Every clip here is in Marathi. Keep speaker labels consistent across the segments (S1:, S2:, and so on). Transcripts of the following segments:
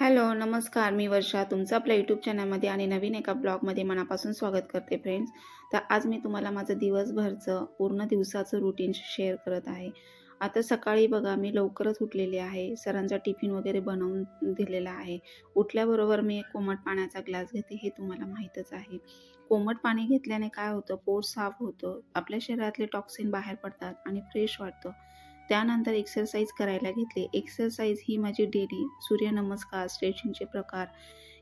S1: हॅलो, नमस्कार. मी वर्षा तुमचं आपल्या यूट्यूब चॅनलमध्ये आणि नवीन एका ब्लॉगमध्ये मनापासून स्वागत करते फ्रेंड्स. तर आज मी तुम्हाला माझं दिवसभरचं पूर्ण दिवसाचं रुटीन शेअर करत आहे. आता सकाळी बघा मी लवकरच उठलेली आहे. सरांचा टिफिन वगैरे बनवून दिलेला आहे. उठल्याबरोबर मी एक कोमट पाण्याचा ग्लास घेते हे तुम्हाला माहीतच आहे. कोमट पाणी घेतल्याने काय होतं पोट साफ होतं, आपल्या शरीरातले टॉक्सिन बाहेर पडतात आणि फ्रेश वाटतं. त्यानंतर एक्सरसाइज करायला घेतली. एक्सरसाइज ही माझी डेली सूर्यनमस्कार, स्ट्रेचिंगचे प्रकार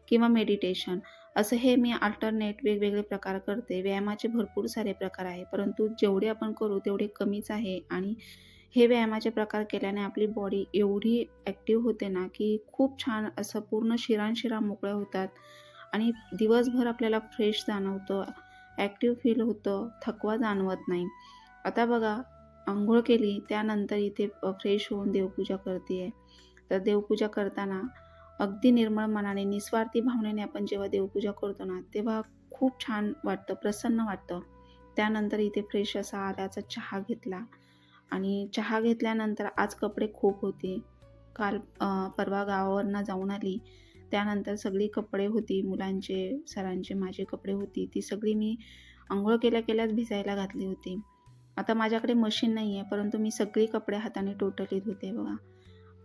S1: किंवा मेडिटेशन असं हे मी अल्टरनेट वेगवेगळे प्रकार करते. व्यायामाचे भरपूर सारे प्रकार आहे, परंतु जेवढे आपण करू तेवढे कमीच आहे आणि हे व्यायामाचे प्रकार केल्याने आपली बॉडी एवढी ॲक्टिव्ह होते ना, की खूप छान असं पूर्ण शिरांशिरा मोकळ्या होतात आणि दिवसभर आपल्याला फ्रेश जाणवतं, ॲक्टिव्ह फील होतं, थकवा जाणवत नाही. आता बघा अंघोळ केली त्यानंतर इथे फ्रेश होऊन देवपूजा करते आहे. तर देवपूजा करताना अगदी निर्मळ मनाने, निस्वार्थी भावनेने आपण जेव्हा देवपूजा करतो ना, तेव्हा खूप छान वाटतं, प्रसन्न वाटतं. त्यानंतर इथे फ्रेश असा आल्याचा चहा घेतला आणि चहा घेतल्यानंतर आज कपडे खूप होते. काल परवा गावावरनं जाऊन आली. त्यानंतर सगळी कपडे होती मुलांचे, सरांचे, माझे कपडे होती. ती सगळी मी अंघोळ केल्या-केल्याच भिजायला घातली होती. आता माझ्याकडे मशीन नाही आहे, परंतु मी सगळी कपडे हाताने टोटली धुते बघा.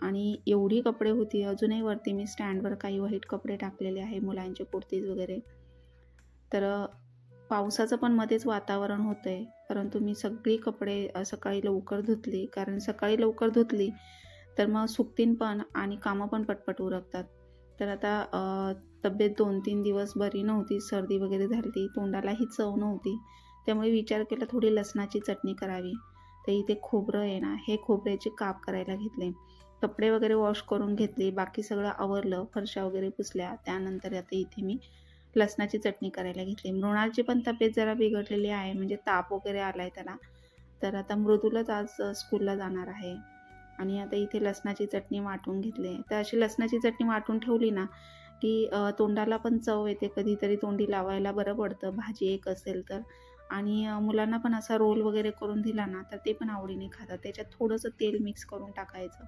S1: आणि एवढी कपडे होती, अजूनही वरती मी स्टँडवर काही व्हाईट कपडे टाकलेले आहे, मुलांचे कुर्तीज वगैरे. तर पावसाचं पण मध्येच वातावरण होतं आहे परंतु मी सगळी कपडे सकाळी लवकर धुतली. कारण सकाळी लवकर धुतली, तर मग सुकतीन पण आणि कामं पण पटपट उरकतात. तर आता तब्येत 2-3 दिवस बरी नव्हती, सर्दी वगैरे झाली, तोंडालाही चव नव्हती. त्यामुळे विचार केला थोडी लसणाची चटणी करावी. तर इथे खोबरं आहे ना, हे खोबऱ्याचे काप करायला घेतले. कपडे वगैरे वॉश करून घेतले. बाकी सगळं आवरलं, फरशा वगैरे पुसल्या. त्यानंतर आता इथे मी लसणाची चटणी करायला घेतली. मृणालची पण तब्येत जरा बिघडलेली आहे, म्हणजे ताप वगैरे आला आहे त्याला. तर आता मृदूलाच आज स्कूलला जाणार आहे आणि आता इथे लसणाची चटणी वाटून घेतली. तर अशी लसणाची चटणी वाटून ठेवली ना, की तोंडाला पण चव येते. कधीतरी तोंडी लावायला बरं पडतं, भाजी एक असेल तर. आणि मुलांना पण असा रोल वगैरे करून दिला ना, तर ते पण आवडीने खातात. त्याच्यात थोडंसं तेल मिक्स करून टाकायचं.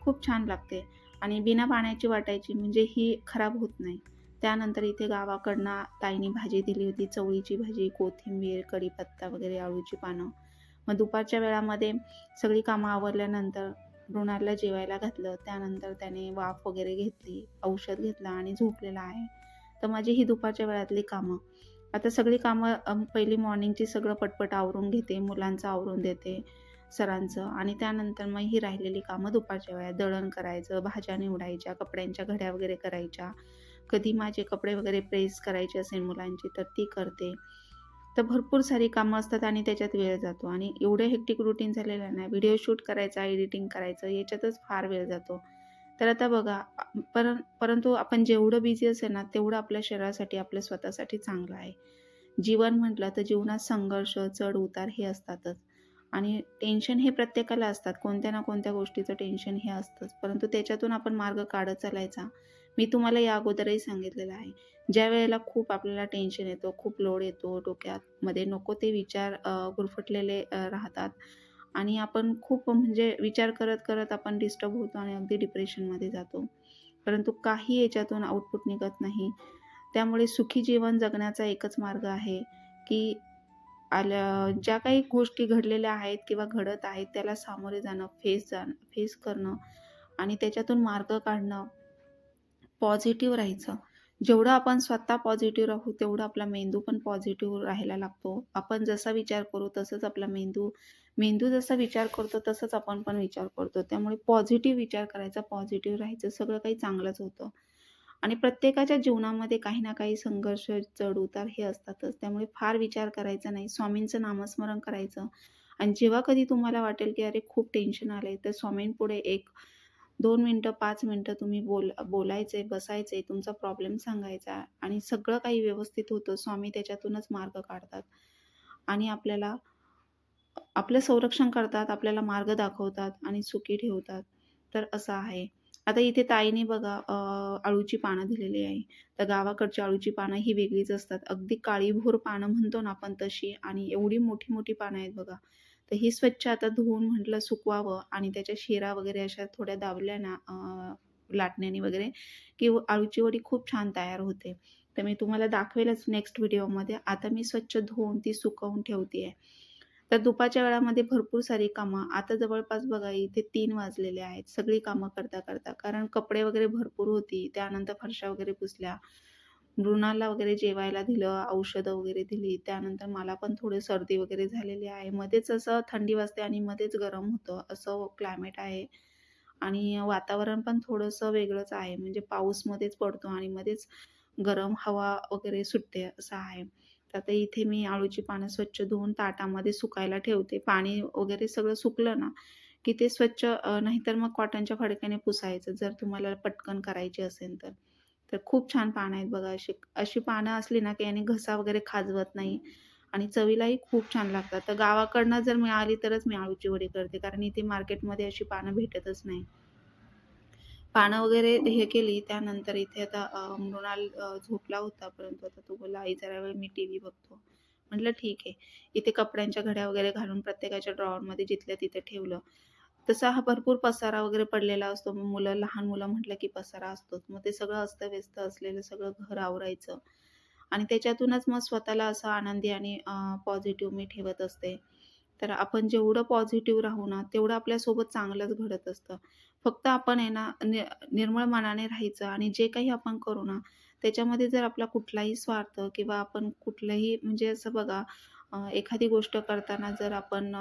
S1: खूप छान लागते आणि बिना पाण्याची वाटायची म्हणजे ही खराब होत नाही. त्यानंतर इथे गावाकडनं ताईने भाजी दिली होती, चवळीची भाजी, कोथिंबीर, कढीपत्ता वगैरे, अळूची पानं. मग दुपारच्या वेळामध्ये सगळी कामं आवरल्यानंतर मृणालला जेवायला घातलं. त्यानंतर त्याने वाफ वगैरे घेतली, औषध घेतलं आणि झोपलेला आहे. तर माझी ही दुपारच्या वेळातली कामं. आता सगळी कामं पहिली मॉर्निंगची सगळं पटपट आवरून घेते, मुलांचं आवरून देते, सरांचं आणि त्यानंतर मग ही राहिलेली कामं दुपारच्या वेळात दळण करायचं, भाज्या निवडायच्या, कपड्यांच्या घड्या वगैरे करायच्या. कधी माझे कपडे वगैरे प्रेस करायचे असेल मुलांची तर ती करते. तर भरपूर सारी कामं असतात आणि त्याच्यात वेळ जातो आणि एवढं हेक्टिक रुटीन झालेलं आहे ना, व्हिडिओ शूट करायचा, एडिटिंग करायचं याच्यातच फार वेळ जातो. तर आता बघा पर परंतु आपण जेवढं बिझी असेल ना, तेवढं आपल्या शरीरासाठी, आपल्या स्वतःसाठी चांगलं आहे. जीवन म्हटलं तर जीवनात संघर्ष, चढ-उतार हे असतातच आणि टेन्शन हे प्रत्येकाला असतात. कोणत्या ना कोणत्या गोष्टीचं टेन्शन हे असतंच. परंतु त्याच्यातून आपण मार्ग काढत चालायचा. मी तुम्हाला या अगोदरही सांगितलेलं आहे. ज्या वेळेला खूप आपल्याला टेन्शन येतं, खूप लोड येतो डोक्यात मध्ये नको ते विचार गुरफटलेले राहतात आणि आपण खूप म्हणजे विचार करत-करत आपण डिस्टर्ब होतो आणि अगदी डिप्रेशनमध्ये जातो. परंतु काही याच्यातून आउटपुट निघत नाही. त्यामुळे सुखी जीवन जगण्याचा एकच मार्ग आहे, की आल्या ज्या काही गोष्टी घडलेल्या आहेत किंवा घडत आहेत त्याला सामोरे जाणं, फेस जाणं फेस करणं आणि त्याच्यातून मार्ग काढणं, पॉझिटिव्ह राहायचं. जेवढं आपण स्वतः पॉझिटिव्ह राहू, तेवढं आपला मेंदू पण पॉझिटिव्ह राहायला लागतो. आपण जसा विचार करू तसंच आपला मेंदू मेंदू जसा विचार करतो तसंच आपण पण विचार करतो. त्यामुळे पॉझिटिव्ह विचार करायचा, पॉझिटिव्ह राहायचं, सगळं काही चांगलंच होतं. आणि प्रत्येकाच्या जीवनामध्ये काही ना काही संघर्ष, चढउतार हे असतातच. त्यामुळे फार विचार करायचा नाही. स्वामींचं नामस्मरण करायचं आणि जेव्हा कधी तुम्हाला वाटेल, की अरे खूप टेन्शन आलंय, तर स्वामींपुढे एक दोन मिनटं पाच मिनटं तुम्ही बोल बोलायचंय, बसायचंय, तुमचा प्रॉब्लेम सांगायचा आणि सगळं काही व्यवस्थित होतं. स्वामी त्याच्यातूनच मार्ग काढतात आणि आपल्याला आपलं संरक्षण करतात, आपल्याला मार्ग दाखवतात आणि सुखी ठेवतात. तर असं आहे. आता इथे ताईने बघा अळूची पानं दिलेली आहे. तर गावाकडची अळूची पानं ही वेगळीच असतात. अगदी काळीभोर पानं म्हणतो ना आपण तशी आणि एवढी मोठी-मोठी पानं आहेत बघा. तर ही स्वच्छ आता धुवून म्हटलं सुकवावं आणि त्याच्या शिरा वगैरे अशा थोड्या दाबल्या ना लाटण्याने वगैरे की अळूची वडी खूप छान तयार होते तर मी तुम्हाला दाखवेलच नेक्स्ट व्हिडिओमध्ये आता मी स्वच्छ धुवून ती सुकवून ठेवते आहे तर दुपारच्या वेळामध्ये भरपूर सारी कामं. आता जवळपास बघा इथे तीन वाजलेले आहेत. सगळी कामं करता करता. कारण कपडे वगैरे भरपूर होती. त्यानंतर फरशा वगैरे पुसल्या. मृणाला वगैरे जेवायला दिलं औषधं वगैरे दिली. त्यानंतर मला पण थोडी सर्दी वगैरे झालेली आहे. मध्येच असं थंडी वाजते आणि मध्येच गरम होतं. असं क्लायमेट आहे. आणि वातावरण पण थोडंसं वेगळंच आहे. म्हणजे पाऊसमध्येच पडतो आणि मध्येच गरम हवा वगैरे सुटते असं आहे. आता इथे मी आळूची पानं स्वच्छ धुवून ताटामध्ये सुकायला ठेवते. पाणी वगैरे सगळं सुकलं ना की ते स्वच्छ नाहीतर मग कॉटनच्या फडक्याने पुसायचं जर तुम्हाला पटकन करायची असेल तर. तर खूप छान पानं आहेत बघा अशी अशी पानं असली ना की याने घसा वगैरे खाजवत नाही आणि चवीलाही खूप छान लागतात. तर गावाकडनं जर मिळाली तरच मी आळूची वडी करते कारण इथे मार्केटमध्ये अशी पानं भेटतच नाही. पानं वगैरे हे केली त्यानंतर इथे आता मृणाल झोपला होता परंतु आता तो बोला आई जरा वेळ मी टी व्ही बघतो. म्हटलं ठीक आहे. इथे कपड्यांच्या घड्या वगैरे घालून प्रत्येकाच्या ड्रॉवरमध्ये जिथल्या तिथे ठेवलं. तसा हा भरपूर पसारा वगैरे पडलेला असतो. मग मुलं लहान मुलं म्हटलं की पसारा असतोच. मग ते सगळं अस्तव्यस्त असलेलं सगळं घर आवरायचं. आणि त्याच्यातूनच मग स्वतःला असं आनंदी आणि पॉझिटिव्ह मी ठेवत असते. तर आपण जेवढं पॉझिटिव्ह राहू ना तेवढं आपल्यासोबत चांगलंच घडत असतं. फक्त आपण आहे ना नि निर्मळ मनाने राहायचं आणि जे काही आपण करू ना त्याच्यामध्ये जर आपला कुठलाही स्वार्थ किंवा आपण कुठलंही म्हणजे असं बघा एखादी गोष्ट करताना जर आपण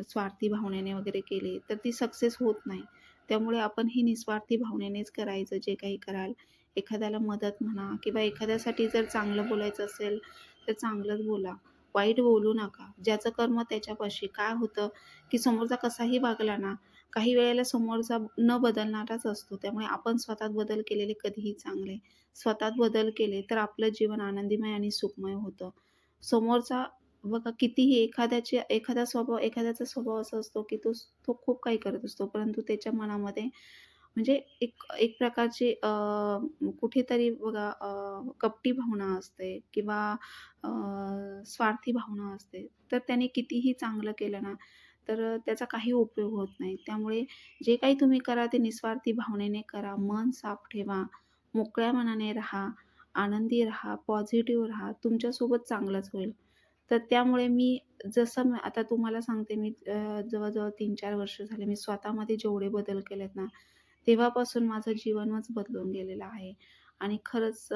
S1: स्वार्थी भावनेने वगैरे केली तर ती सक्सेस होत नाही. त्यामुळे आपण ही निस्वार्थी भावनेनेच करायचं जे काही कराल. एखाद्याला मदत म्हणा किंवा एखाद्यासाठी जर चांगलं बोलायचं असेल तर चांगलंच बोला. वाईट बोलू नका. ज्याचं कर्म त्याच्यापाशी. काय होतं? की समोरचा कसाही वागला ना काही वेळेला समोरचा न बदलणाराच असतो. त्यामुळे आपण स्वतःत बदल केलेले कधीही चांगले. स्वतःत बदल केले तर आपलं जीवन आनंदीमय आणि सुखमय होतं. समोरचा बघा कितीही एखाद्याचे एखादा स्वभाव एखाद्याचा स्वभाव असा असतो की तो तो खूप काही करत असतो. परंतु त्याच्या मनामध्ये म्हणजे एक एक प्रकारची कुठेतरी बघा कपटी भावना असते किंवा स्वार्थी भावना असते. तर त्याने कितीही चांगलं केलं ना तर त्याचा काही उपयोग होत नाही. त्यामुळे जे काही तुम्ही करा ते निस्वार्थी भावनेने करा. मन साफ ठेवा. मोकळ्या मनाने राहा. आनंदी राहा. पॉझिटिव्ह राहा. तुमच्यासोबत चांगलंच होईल. तर त्यामुळे मी जसं आता तुम्हाला सांगते मी जवळजवळ तीन चार वर्ष झाले मी स्वतःमध्ये जेवढे बदल केलेत ना तेव्हापासून माझं जीवनच बदलून गेलेलं आहे. आणि खरंच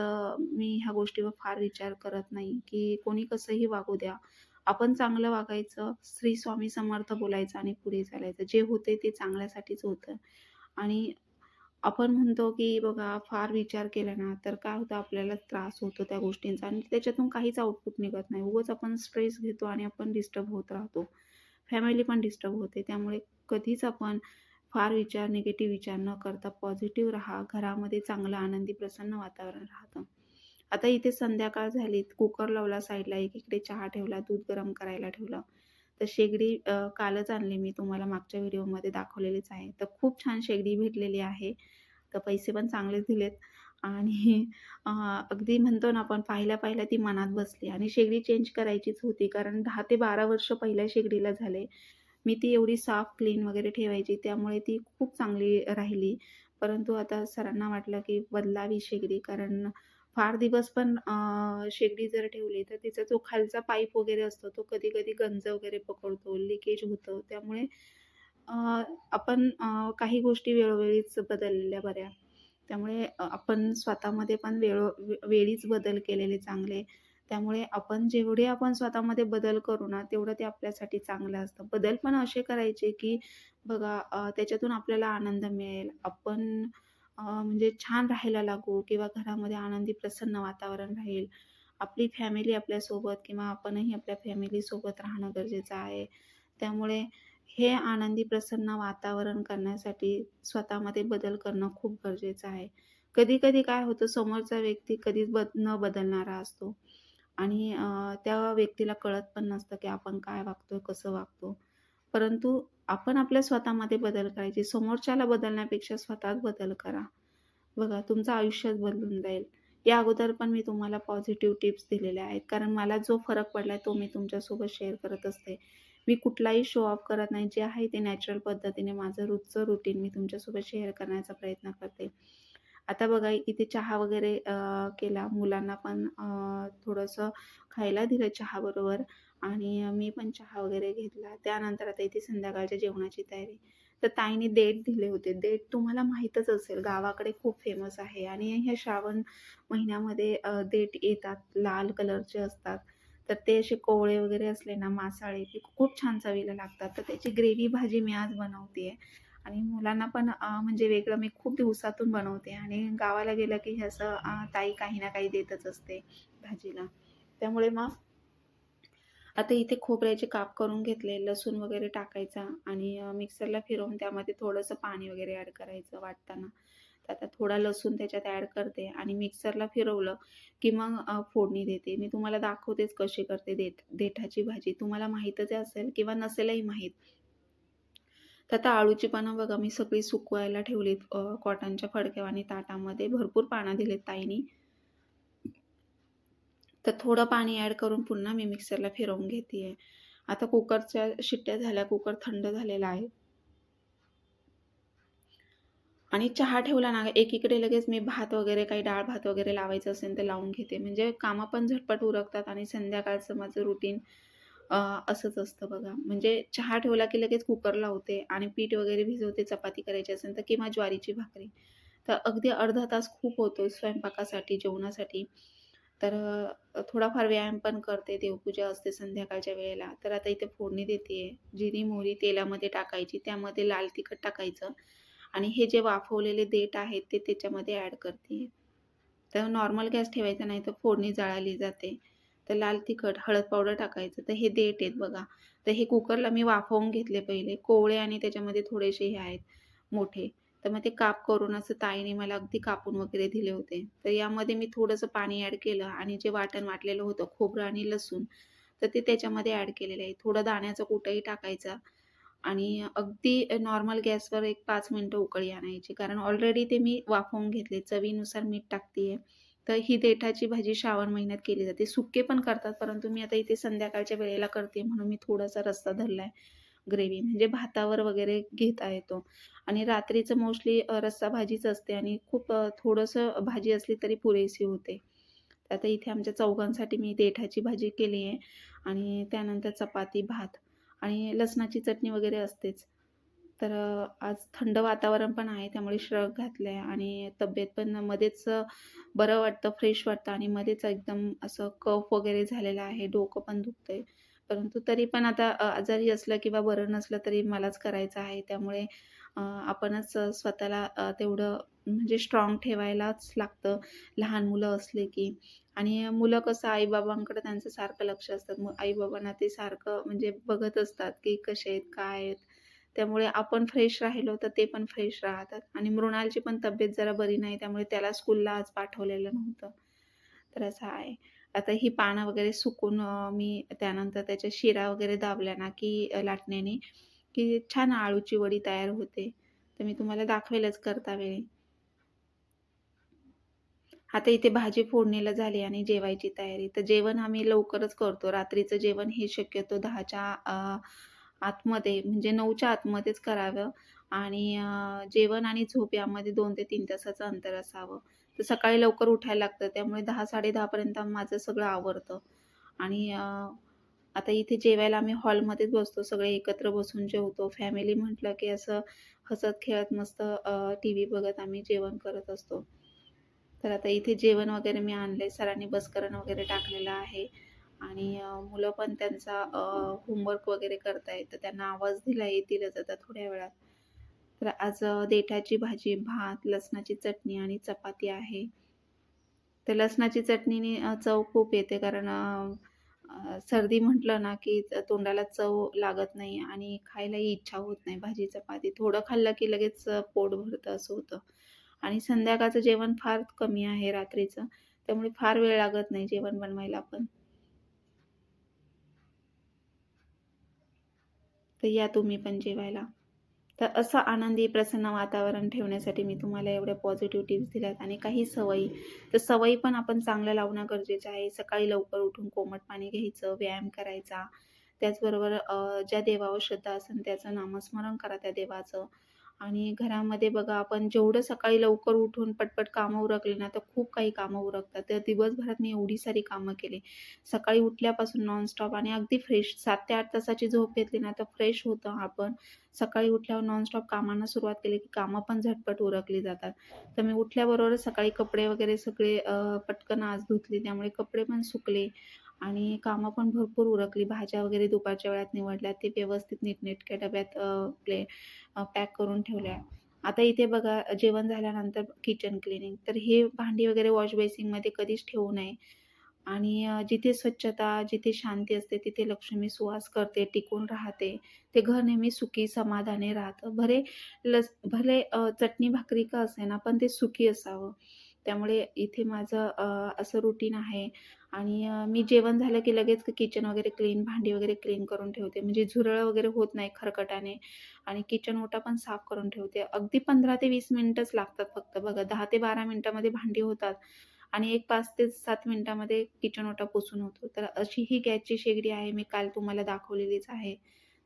S1: मी ह्या गोष्टीवर फार विचार करत नाही की कोणी कसंही वागू द्या. आपण चांगलं वागायचं श्री स्वामी समर्थ बोलायचं आणि पुढे चालायचं. जे होते ते चांगल्यासाठीच होतं. आणि आपण म्हणतो की बघा फार विचार केला ना तर काय होतं आपल्याला त्रास होतो त्या गोष्टींचा आणि त्याच्यातून काहीच आउटपुट निघत नाही. उगाच आपण स्ट्रेस घेतो आणि आपण डिस्टर्ब होत राहतो. फॅमिली पण डिस्टर्ब होते. त्यामुळे कधीच आपण फार विचार निगेटिव्ह विचार न करता पॉझिटिव्ह राहा. घरामध्ये चांगलं आनंदी प्रसन्न वातावरण राहतं. आता इथे संध्याकाळ झाली. कुकर लावला साईडला एकीकडे चहा ठेवला दूध गरम करायला ठेवलं. तर शेगडी कालच आणली मी तुम्हाला मागच्या व्हिडिओमध्ये दाखवलेलीच आहे. तर खूप छान शेगडी भेटलेली आहे. तर पैसे पण चांगलेच दिलेत. आणि अगदी म्हणतो ना आपण पाहिल्या पाहिल्या ती मनात बसली. आणि शेगडी चेंज करायचीच होती. कारण दहा ते बारा वर्ष पहिल्या शेगडीला झाले. मी ती एवढी साफ क्लीन वगैरे ठेवायची. त्यामुळे ती खूप चांगली राहिली. परंतु आता सरांना वाटलं की बदलावी शेगडी. कारण फार दिवस पण शेगडी जर ठेवली तर तिचा जो खालचा पाईप वगैरे असतो तो कधी कधी गंज वगैरे पकडतो लिकेज होतं. त्यामुळे आपण काही गोष्टी वेळोवेळीच बदललेल्या बऱ्या. त्यामुळे आपण स्वतःमध्ये पण वेळो वेळीच बदल केलेले चांगले. त्यामुळे आपण जेवढे आपण स्वतःमध्ये बदल करू ना तेवढं ते आपल्यासाठी चांगलं असतं. बदल पण असे करायचे की बघा त्याच्यातून आपल्याला आनंद मिळेल. आपण म्हणजे छान राहायला लागू किंवा घरामध्ये आनंदी प्रसन्न वातावरण राहील. आपली फॅमिली आपल्यासोबत किंवा आपणही आपल्या फॅमिलीसोबत राहणं गरजेचं आहे. त्यामुळे हे आनंदी प्रसन्न वातावरण करण्यासाठी स्वतःमध्ये बदल करणं खूप गरजेचं आहे. कधी कधी काय होतं समोरचा व्यक्ती कधीच बद न बदलणारा असतो. आणि त्या व्यक्तीला कळत पण नसतं की आपण काय वागतो कसं वागतो. परंतु आपण आपल्या स्वतःमध्ये बदल करायचे. समोरच्याला बदलण्यापेक्षा स्वतःच बदल करा. बघा तुमचं आयुष्यच बदलून जाईल. या अगोदर पण मी तुम्हाला पॉझिटिव्ह टिप्स दिलेल्या आहेत. कारण मला जो फरक पडला तो मी तुमच्यासोबत शेअर करत असते. मी कुठलाही शो ऑफ करत नाही. जे आहे ते नॅचरल पद्धतीने माझं रोजचं रुटीन मी तुमच्यासोबत शेअर करण्याचा प्रयत्न करते. आता बघा इथे चहा वगैरे केला. मुलांना पण थोडंसं खायला दिलं चहाबरोबर. आणि मी पण चहा वगैरे घेतला. त्यानंतर आता इथे संध्याकाळच्या जेवणाची तयारी. तर ताईने देठ दिले होते. देठ तुम्हाला माहीतच असेल गावाकडे खूप फेमस आहे आणि ह्या श्रावण महिन्यामध्ये देठ येतात. लाल कलरचे असतात. तर ते असे कोवळे वगैरे असले ना मासाळे ते खूप छान चवीला लागतात. तर त्याची ग्रेव्ही भाजी मी आज बनवते आहे आणि मुलांना पण म्हणजे वेगळं मी खूप दिवसातून बनवते. आणि गावाला गेलं की हे असं ताई काही ना काही देतच असते भाजीला. त्यामुळे मग आता इथे खोबऱ्याचे काप करून घेतले लसूण वगैरे टाकायचा आणि मिक्सरला फिरवून त्यामध्ये थोडंसं पाणी वगैरे ॲड करायचं वाटताना. तर आता थोडा लसूण त्याच्यात ॲड करते आणि मिक्सरला फिरवलं की मग फोडणी देते. मी तुम्हाला दाखवतेच कशी करते देठ देठाची भाजी. तुम्हाला माहीतच असेल किंवा नसेलही माहीत. तर आता आळूची पानं बघा मी सगळी सुकवायला ठेवलीत कॉटनच्या फडक्यावानी ताटामध्ये. भरपूर पानं दिलेत ताईनी. तर थोडं पाणी ॲड करून पुन्हा मी मिक्सरला फिरवून घेते आहे आता कुकरच्या शिट्ट्या झाल्या कुकर थंड झालेला आहे. आणि चहा ठेवला ना एकीकडे लगेच मी भात वगैरे काही डाळ भात वगैरे लावायचं असेल तर लावून घेते. म्हणजे कामं पण झटपट उरकतात आणि संध्याकाळचं माझं रुटीन असंच असतं बघा. म्हणजे चहा ठेवला की लगेच कुकर लावते आणि पीठ वगैरे भिजवते चपाती करायची असेल तर किंवा ज्वारीची भाकरी. तर अगदी अर्धा तास खूप होतो स्वयंपाकासाठी जेवणासाठी. तर थोडाफार व्यायाम पण करते देवपूजा असते संध्याकाळच्या वेळेला. तर आता इथे फोडणी देते. जिरी मोहरी तेलामध्ये टाकायची. त्यामध्ये लाल तिखट टाकायचं. आणि हे जे वाफवलेले देठ आहेत ते त्याच्यामध्ये ॲड करते. तर नॉर्मल गॅस ठेवायचा नाही तर फोडणी जाळली जाते. तर लाल तिखट हळद पावडर टाकायचं. तर हे देठ आहेत बघा. तर हे कुकरला मी वाफवून घेतले पहिले. कोवळे आणि त्याच्यामध्ये थोडेसे हे आहेत मोठे. तर मग ते काप करून असं ताईने मला अगदी कापून वगैरे दिले होते. तर यामध्ये मी थोडंसं पाणी ॲड केलं आणि जे वाटण वाटलेलं होतं खोबरं आणि लसूण तर ते त्याच्यामध्ये ॲड केलेलं आहे. थोडं दाण्याचा कुठंही टाकायचा आणि अगदी नॉर्मल गॅसवर एक पाच मिनटं उकळी आणायची. कारण ऑलरेडी ते मी वाफवून घेतले. चवीनुसार मीठ टाकते आहे तर ही देठाची भाजी श्रावण महिन्यात केली जाते. सुके पण करतात परंतु मी आता इथे संध्याकाळच्या वेळेला करते म्हणून मी थोडासा रस्ता धरला आहे ग्रेव्ही म्हणजे भातावर वगैरे घेता येतो आणि रात्रीचं मोस्टली रस्सा भाजीच असते आणि खूप थोडंसं भाजी असली तरी पुरेशी होते. आता इथे आमच्या चौघांसाठी मी देठाची भाजी केली आहे आणि त्यानंतर चपाती भात आणि लसणाची चटणी वगैरे असतेच. तर आज थंड वातावरण पण आहे त्यामुळे श्रग घातलं आहे आणि तब्येत पण मध्येच बरं वाटतं फ्रेश वाटतं आणि मध्येच एकदम असं कफ वगैरे झालेलं आहे डोकं पण दुखतंय. परंतु तरी पण आता आजारी असलं किंवा बरं नसलं तरी मलाच करायचं आहे. त्यामुळे आपणच स्वतःला तेवढं म्हणजे स्ट्रॉंग ठेवायलाच लागतं. लहान मुलं असले की. आणि मुलं कसं आईबाबांकडे त्यांचं सारखं लक्ष असतात मग आईबाबांना ते सारखं म्हणजे बघत असतात की कसे आहेत काय आहेत. त्यामुळे आपण फ्रेश राहिलो तर ते पण फ्रेश राहतात. आणि मृणालची पण तब्येत जरा बरी नाही त्यामुळे त्याला स्कूलला आज पाठवलेलं नव्हतं. तर असं आहे. आता ही पानं वगैरे सुकून मी त्यानंतर त्याच्या शिरा वगैरे दाबल्या ना की लाटण्याने की छान आळूची वडी तयार होते. तर मी तुम्हाला दाखवेलच करता वेळी. आता इथे भाजी फोडणीला झाली आणि जेवायची तयारी. तर जेवण आम्ही लवकरच करतो. रात्रीचं जेवण हे शक्यतो दहाच्या आतमध्ये म्हणजे नऊच्या आतमध्येच करावं. आणि जेवण आणि झोप यामध्ये दोन ते तीन तासाचं अंतर असावं. तर सकाळी लवकर उठायला लागतं. त्यामुळे दहा साडेदहापर्यंत माझं सगळं आवरतं. आणि आता इथे जेवायला आम्ही हॉलमध्येच बसतो. सगळे एकत्र बसून जेवतो. फॅमिली म्हटलं की असं हसत खेळत मस्त टी व्ही बघत आम्ही जेवण करत असतो. तर आता इथे जेवण वगैरे मी आणले सरांनी बसकरण वगैरे टाकलेलं आहे. आणि मुलं पण त्यांचा होमवर्क वगैरे करतायत. तर त्यांना आवाज दिला येतीलच आता थोड्या वेळात. तर आज देठाची भाजी भात लसणाची चटणी आणि चपाती आहे. तर लसणाची चटणीने चव खूप येते कारण सर्दी म्हटलं ना की तोंडाला चव लागत नाही आणि खायलाही इच्छा होत नाही. भाजी चपाती थोडं खाल्लं की लगेच पोट भरतं असं होतं. आणि संध्याकाळचं जेवण फार कमी आहे रात्रीचं. त्यामुळे फार वेळ लागत नाही जेवण बनवायला पण. तर या तुम्ही पण जेवायला. तर असं आनंदी प्रसन्न वातावरण ठेवण्यासाठी मी तुम्हाला एवढ्या पॉझिटिव्ह टिप्स दिल्यात आणि काही सवयी. तर सवयी पण आपण चांगल्या लावणं गरजेचं आहे. सकाळी लवकर उठून कोमट पाणी घ्यायचं व्यायाम करायचा. त्याचबरोबर ज्या देवावर श्रद्धा असेल त्याचं नामस्मरण करा त्या देवाचं. आणि घरामध्ये बघा आपण जेवढं सकाळी लवकर उठून पटपट कामं उरकली ना, तर खूप काही कामं उरकतात. तर दिवसभरात मी एवढी सारी कामं केली. सकाळी उठल्यापासून नॉनस्टॉप आणि अगदी फ्रेश सात ते आठ तासाची झोप घेतली ना, तर फ्रेश होतं आपण. सकाळी उठल्यावर नॉनस्टॉप कामांना सुरुवात केली, की कामं पण झटपट उरकली जातात. तर मी उठल्याबरोबर सकाळी कपडे वगैरे सगळे पटकन आज धुतले, त्यामुळे कपडे पण सुकले आणि कामं पण भरपूर उरकली. भाज्या वगैरे दुपारच्या वेळात निवडल्या, ते व्यवस्थित नीटनेटक्या डब्यात प्ले पॅक करून ठेवल्या. आता इथे बघा जेवण झाल्यानंतर किचन क्लिनिंग तर हे भांडी वगैरे वॉश बेसिनमध्ये कधीच ठेवू नये आणि जिथे स्वच्छता, जिथे शांती असते, तिथे लक्ष्मी सुवास करते, टिकून राहते. ते घर नेहमी सुखी, समाधानी राहतं. भले लस भले चटणी भाकरी का असेना, पण ते सुखी असावं. त्यामुळे इथे माझं असं रुटीन आहे आणि मी जेवण झालं की लगेच किचन वगैरे क्लीन, भांडी वगैरे क्लीन करून ठेवते. म्हणजे झुरळ वगैरे होत नाही खरकटाने आणि किचन ओटा पण साफ करून ठेवते. अगदी 15 ते वीस मिनटंच लागतात फक्त बघा. दहा ते 12 मिनिटामध्ये भांडी होतात आणि एक पाच ते सात मिनिटामध्ये किचन ओटा पुसून होतो. तर अशी ही गॅसची शेगडी आहे. मी काल तुम्हाला दाखवलेलीच आहे.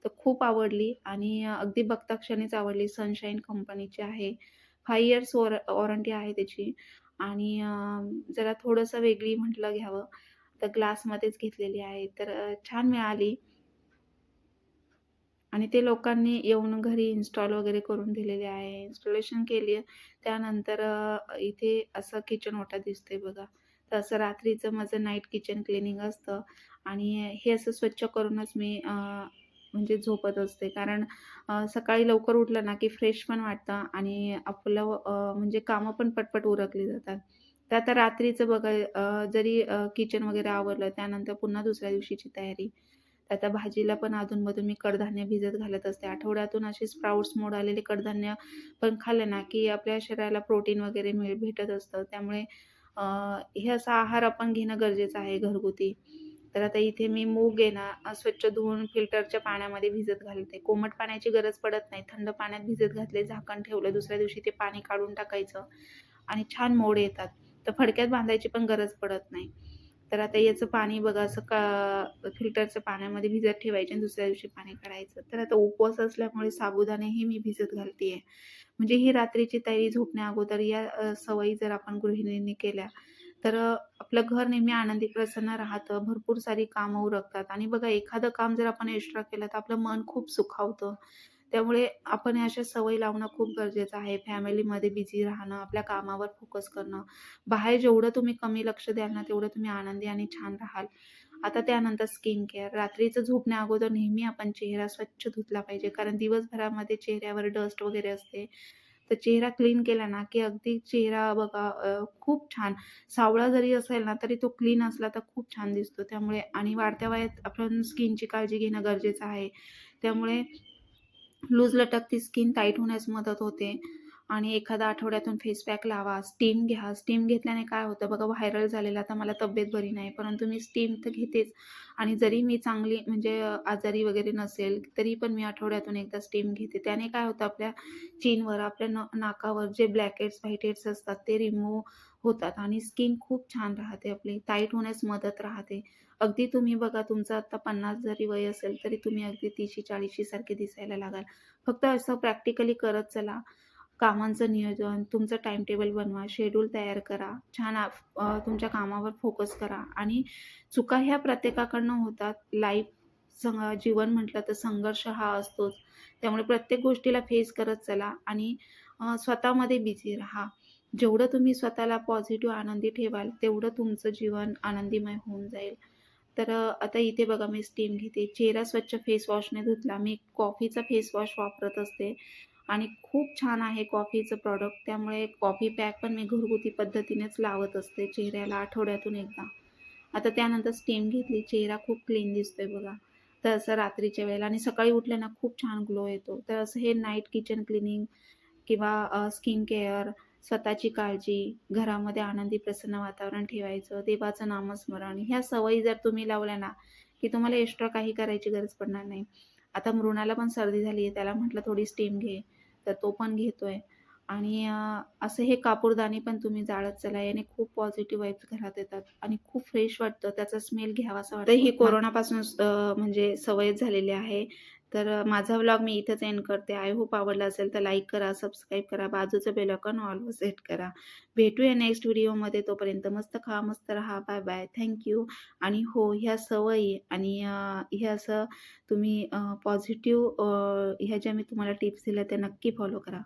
S1: तर खूप आवडली आणि अगदी बघता क्षणीच आवडली. सनशाईन कंपनीची आहे. फाय इयर्स वॉर वॉरंटी आहे त्याची आणि जरा थोडंसं वेगळी म्हटलं घ्यावं, तर ग्लासमध्येच घेतलेली आहे. तर छान मिळाली. आणि ते लोकांनी येऊन घरी इन्स्टॉल वगैरे करून दिलेले आहे. इन्स्टॉलेशन केली आहे. त्यानंतर इथे असं किचन ओटा दिसते बघा. तर असं रात्रीचं माझं नाईट किचन क्लिनिंग असतं आणि हे असं स्वच्छ करूनच मी म्हणजे झोपत असते. कारण सकाळी लवकर उठलं ना, की फ्रेश पण वाटतं आणि आपलं म्हणजे कामं पण पटपट उरकली जातात. तर आता रात्रीचं बघा जरी किचन वगैरे आवरलं, त्यानंतर पुन्हा दुसऱ्या दिवशीची तयारी. तर आता भाजीला पण अधूनमधून मी कडधान्य भिजत घालत असते. आठवड्यातून असे स्प्राउट्स मोड आलेले कडधान्य पण खाल्ले ना, की आपल्या शरीराला प्रोटीन वगैरे मिळ भेटत असतं. त्यामुळे हे असा आहार आपण घेणं गरजेचं आहे घरगुती. तर आता इथे मी मूग आहे ना, स्वच्छ धुवून फिल्टरच्या पाण्यामध्ये भिजत घालते. कोमट पाण्याची गरज पडत नाही. थंड पाण्यात भिजत घातले, झाकण ठेवलं. दुसऱ्या दिवशी ते पाणी काढून टाकायचं आणि छान मोड येतात. तर फडक्यात बांधायची पण गरज पडत नाही. तर आता याचं पाणी बघा असं का फिल्टरच्या पाण्यामध्ये भिजत ठेवायचे आणि दुसऱ्या दिवशी पाणी काढायचं. तर आता उपवास असल्यामुळे साबुदाणेही मी भिजत घालते आहे. म्हणजे ही रात्रीची तयारी झोपण्या अगोदर या सवयी जर आपण गृहिणींनी केल्या, तर आपलं घर नेहमी आनंदी प्रसन्न राहतं. भरपूर सारी कामं उरकतात आणि बघा एखादं काम जर आपण एक्स्ट्रा केलं, तर आपलं मन खूप सुखावतं. त्यामुळे आपण अशा सवयी लावणं खूप गरजेचं आहे. फॅमिलीमध्ये बिझी राहणं, आपल्या कामावर फोकस करणं. बाहेर जेवढं तुम्ही कमी लक्ष द्याल ना, तेवढं तुम्ही आनंदी आणि छान राहाल. आता त्यानंतर स्किन केअर. रात्रीचं झोपण्या अगोदर नेहमी आपण चेहरा स्वच्छ धुतला पाहिजे. कारण दिवसभरामध्ये चेहऱ्यावर डस्ट वगैरे असते. तर चेहरा क्लीन केला ना, की अगदी चेहरा बघा खूप छान सावळा जरी असेल ना, तरी तो क्लीन असला तर खूप छान दिसतो. त्यामुळे आणि वाढत्या वयात आपण स्किनची काळजी घेणं गरजेचं आहे. त्यामुळे लूज लटकती स्किन टाईट होण्यास मदत होते आणि एखादा आठवड्यातून फेस पॅक लावा, स्टीम घ्या. स्टीम घेतल्याने काय होतं बघा व्हायरल झालेलं आता मला तब्येत बरी नाही, परंतु मी स्टीम तर घेतेच आणि जरी मी चांगली म्हणजे आजारी वगैरे नसेल, तरी पण मी आठवड्यातून एकदा स्टीम घेते. त्याने काय होतं आपल्या चीनवर, आपल्या न नाकावर जे ब्लॅक हेड्स, व्हाईट हेड्स असतात ते रिमूव्ह होतात आणि स्किन खूप छान राहते आपली. टाईट होण्यास मदत राहते. अगदी तुम्ही बघा तुमचं आता 50 जरी वय असेल, तरी तुम्ही अगदी 30शी-40शी सारखे दिसायला लागाल. फक्त असं प्रॅक्टिकली करत चला. कामांचं नियोजन, तुमचं टाईम टेबल बनवा, शेड्यूल तयार करा. छान तुमच्या कामावर फोकस करा आणि चुका ह्या प्रत्येकाकडनं होतात. लाईफ सं जीवन म्हटलं तर संघर्ष हा असतोच. त्यामुळे प्रत्येक गोष्टीला फेस करत चला आणि स्वतःमध्ये बिझी राहा. जेवढं तुम्ही स्वतःला पॉझिटिव्ह आनंदी ठेवाल, तेवढं तुमचं जीवन आनंदीमय होऊन जाईल. तर आता इथे बघा मी स्टीम घेते. चेहरा स्वच्छ फेस वॉशने धुतला. मी कॉफीचा फेस वॉश वापरत असते आणि खूप छान आहे कॉफीचं प्रॉडक्ट. त्यामुळे कॉफी पॅक पण मी घरगुती पद्धतीनेच लावत असते चेहऱ्याला आठवड्यातून एकदा. आता त्यानंतर स्टीम घेतली. चेहरा खूप क्लीन दिसतोय बघा. तर असं रात्रीच्या वेळेला आणि सकाळी उठल्यानं खूप छान ग्लो येतो. तर असं हे नाईट किचन क्लिनिंग किंवा स्किन केअर, स्वतःची काळजी, घरामध्ये आनंदी प्रसन्न वातावरण ठेवायचं, देवाचं नामस्मरण ह्या सवयी जर तुम्ही लावल्या ना, की तुम्हाला एक्स्ट्रा काही करायची गरज पडणार नाही. आता मृणाला पण सर्दी झाली आहे. त्याला म्हटलं थोडी स्टीम घे, तर तो पण घेतोय. आणि असं हे कापूरदानी पण तुम्ही जाळत चला याने खूप पॉझिटिव्ह वाईब्स घरात येतात. आणि खूप फ्रेश वाटतं त्याचा स्मेल घ्यावासा वाटतो. ही कोरोनापासून म्हणजे सवयच झालेली आहे. तर माझा व्लॉग मी इथंच एंड करते. आय होप आवडला असेल तर लाईक करा सबस्क्राईब करा बाजूचं बेल ऑलवर सेट करा. भेटूया नेक्स्ट व्हिडिओमध्ये तोपर्यंत मस्त खा मस्त राहा. बाय बाय थँक्यू आणि हो ह्या सवयी आणि ह्या असं तुम्ही पॉझिटिव्ह ह्या ज्या मी तुम्हाला टिप्स दिल्या त्या नक्की फॉलो करा.